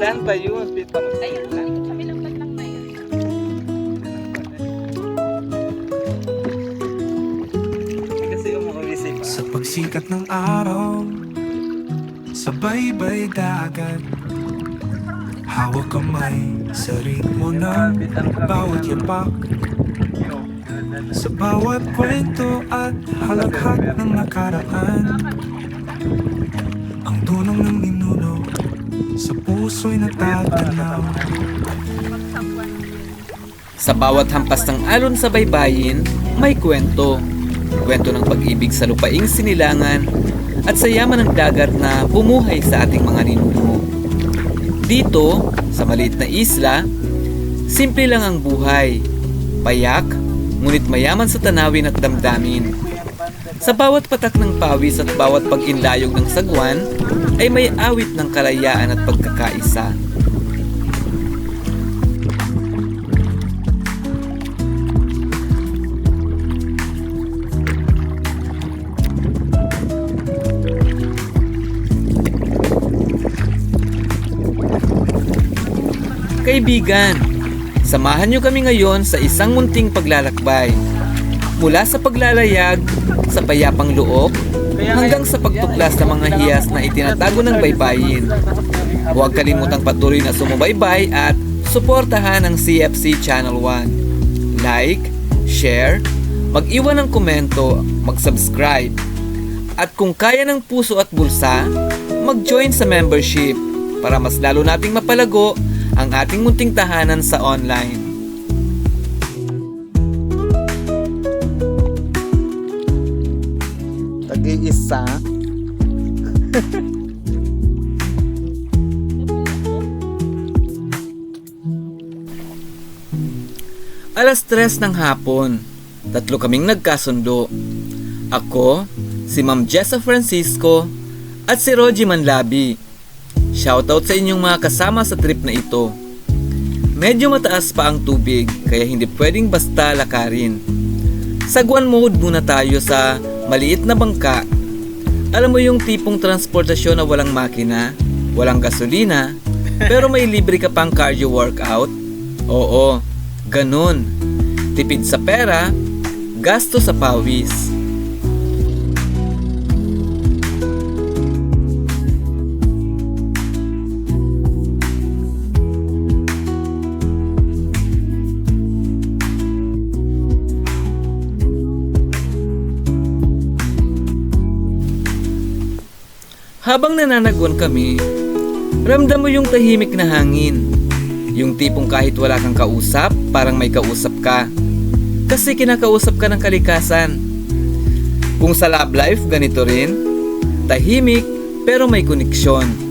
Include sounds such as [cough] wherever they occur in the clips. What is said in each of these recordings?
Saan ba yun? Pita mo. Ayun, sa kabilang bandang na yun. Kasi yung mga busy pa. Sa pagsikat ng araw Sa baybay dagat Hawak kamay Sa ritmo ng bawat yapak Sa bawat kwento at halaghak ng nakaraan Sa puso'y natatanaw Sa bawat hampas ng alon sa baybayin, may kwento. Kwento ng pag-ibig sa lupaing sinilangan at sa yaman ng dagat na bumuhay sa ating mga ninuno. Dito, sa maliit na isla, simple lang ang buhay. Payak, ngunit mayaman sa tanawin at damdamin. Sa bawat patak ng pawis at bawat pag-inlayog ng sagwan, ay may awit ng kalayaan at pagkakaisa. Kaibigan, samahan niyo kami ngayon sa isang munting paglalakbay. Mula sa paglalayag, sa payapang luok, hanggang sa pagtuklas ng mga hiyas na itinatago ng baybayin. Huwag kalimutang patuloy na sumubaybay at suportahan ang CFC Channel 1. Like, share, mag-iwan ng komento, mag-subscribe. At kung kaya ng puso at bulsa, mag-join sa membership para mas lalo nating mapalago ang ating munting tahanan sa online. Tag-iisa. Alas tres ng hapon, tatlo kaming nagkasundo. Ako, si Ma'am Jessa Francisco, at si Rogie Manlabi. Shoutout sa inyong mga kasama sa trip na ito. Medyo mataas pa ang tubig, kaya hindi pwedeng basta lakarin. Sagwan mode muna tayo sa maliit na bangka. Alam mo yung tipong transportasyon na walang makina, walang gasolina, [laughs] pero may libre ka pang cardio workout? Oo, ganun. Tipid sa pera, gasto sa pawis. Habang nananagwan kami, ramdam mo yung tahimik na hangin. Yung tipong kahit wala kang kausap, parang may kausap ka. Kasi kinakausap ka ng kalikasan. Kung sa love life, ganito rin. Tahimik, pero may koneksyon.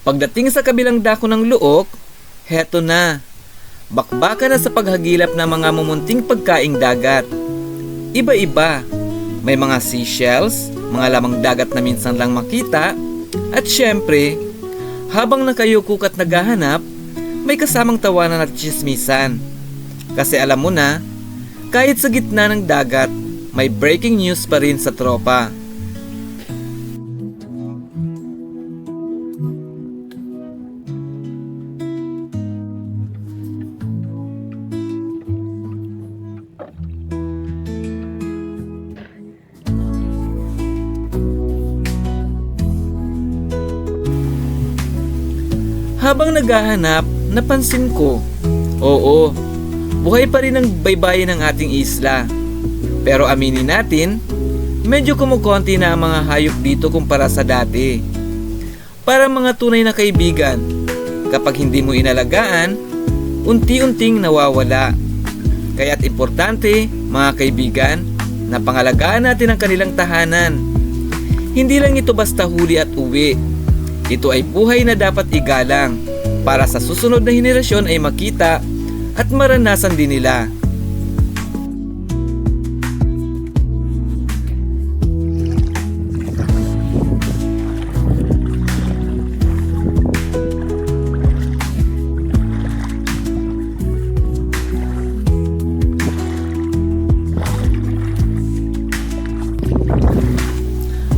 Pagdating sa kabilang dako ng luok, heto na. Bakbaka na sa paghagilap ng mga mumunting pagkaing dagat. Iba-iba. May mga seashells, mga lamang dagat na minsan lang makita, at syempre, habang nakayukuk at naghahanap, may kasamang tawanan at chismisan. Kasi alam mo na, kahit sa gitna ng dagat, may breaking news pa rin sa tropa. Habang naghahanap, napansin ko, oo, buhay pa rin ang baybayin ng ating isla. Pero aminin natin, medyo kumukonti na ang mga hayop dito kumpara sa dati. Para mga tunay na kaibigan, kapag hindi mo inalagaan, unti-unting nawawala. Kaya't importante, mga kaibigan, na pangalagaan natin ang kanilang tahanan. Hindi lang ito basta huli at uwi. Ito ay buhay na dapat igalang para sa susunod na henerasyon ay makita at maranasan din nila.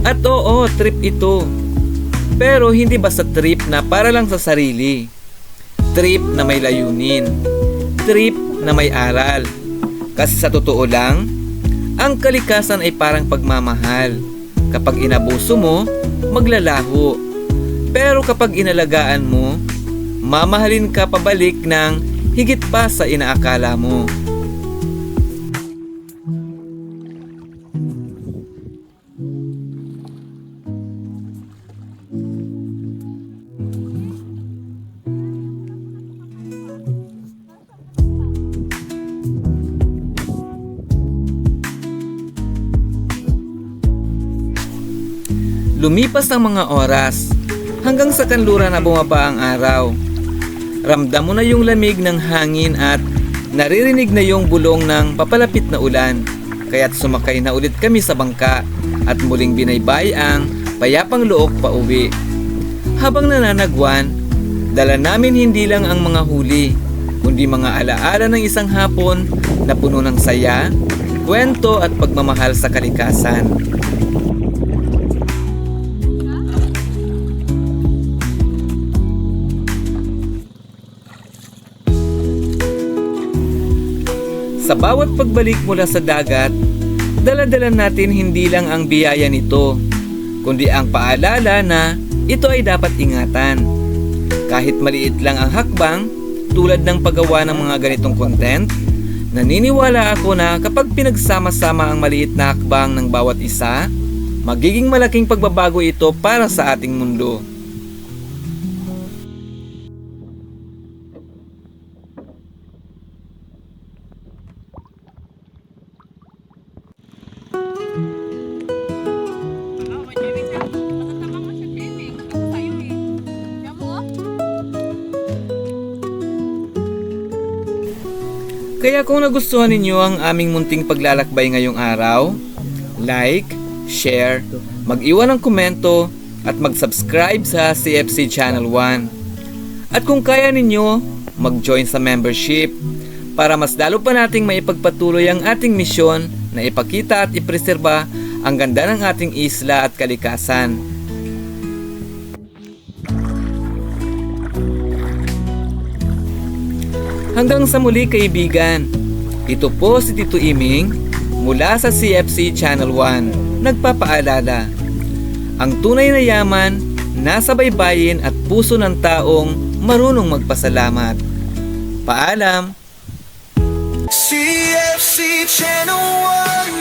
At oo, trip ito. Pero hindi basta trip na para lang sa sarili. Trip na may layunin. Trip na may aral. Kasi sa totoo lang, ang kalikasan ay parang pagmamahal. Kapag inabuso mo, maglalaho. Pero kapag inalagaan mo, mamahalin ka pabalik ng higit pa sa inaakala mo. Lumipas ang mga oras hanggang sa kanluran na bumaba ang araw. Ramdam mo na yung lamig ng hangin at naririnig na yung bulong ng papalapit na ulan. Kaya't sumakay na ulit kami sa bangka at muling binaybay ang payapang look pa uwi. Habang nananagwan, dala namin hindi lang ang mga huli, kundi mga alaala ng isang hapon na puno ng saya, kwento at pagmamahal sa kalikasan. Sa bawat pagbalik mula sa dagat, daladala natin hindi lang ang biyaya nito, kundi ang paalala na ito ay dapat ingatan. Kahit maliit lang ang hakbang, tulad ng paggawa ng mga ganitong content, naniniwala ako na kapag pinagsama-sama ang maliit na hakbang ng bawat isa, magiging malaking pagbabago ito para sa ating mundo. Kaya kung nagustuhan ninyo ang aming munting paglalakbay ngayong araw, like, share, mag-iwan ng komento at mag-subscribe sa CFC Channel 1. At kung kaya ninyo, mag-join sa membership para mas lalo pa nating maipagpatuloy ang ating misyon na ipakita at ipreserba ang ganda ng ating isla at kalikasan. Hanggang sa muli kaibigan, ito po si Tito Iming mula sa CFC Channel 1 nagpapaalala. Ang tunay na yaman nasa baybayin at puso ng taong marunong magpasalamat. Paalam! CFC Channel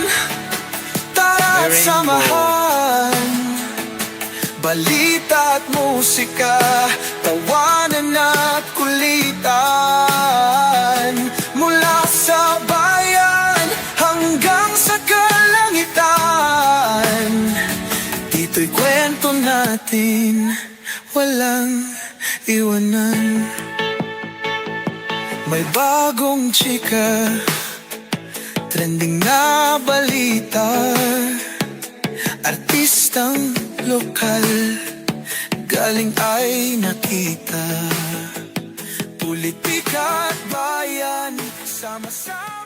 1 Tara at Rainbow. samahan Balita at musika Tawanan at kulitan. Mula sa bayan Hanggang sa kalangitan Dito'y kwento natin Walang iwanan. May bagong chika Trending na balita Artistang lokal Galing ay nakita. Politika at bayan Sama-sama.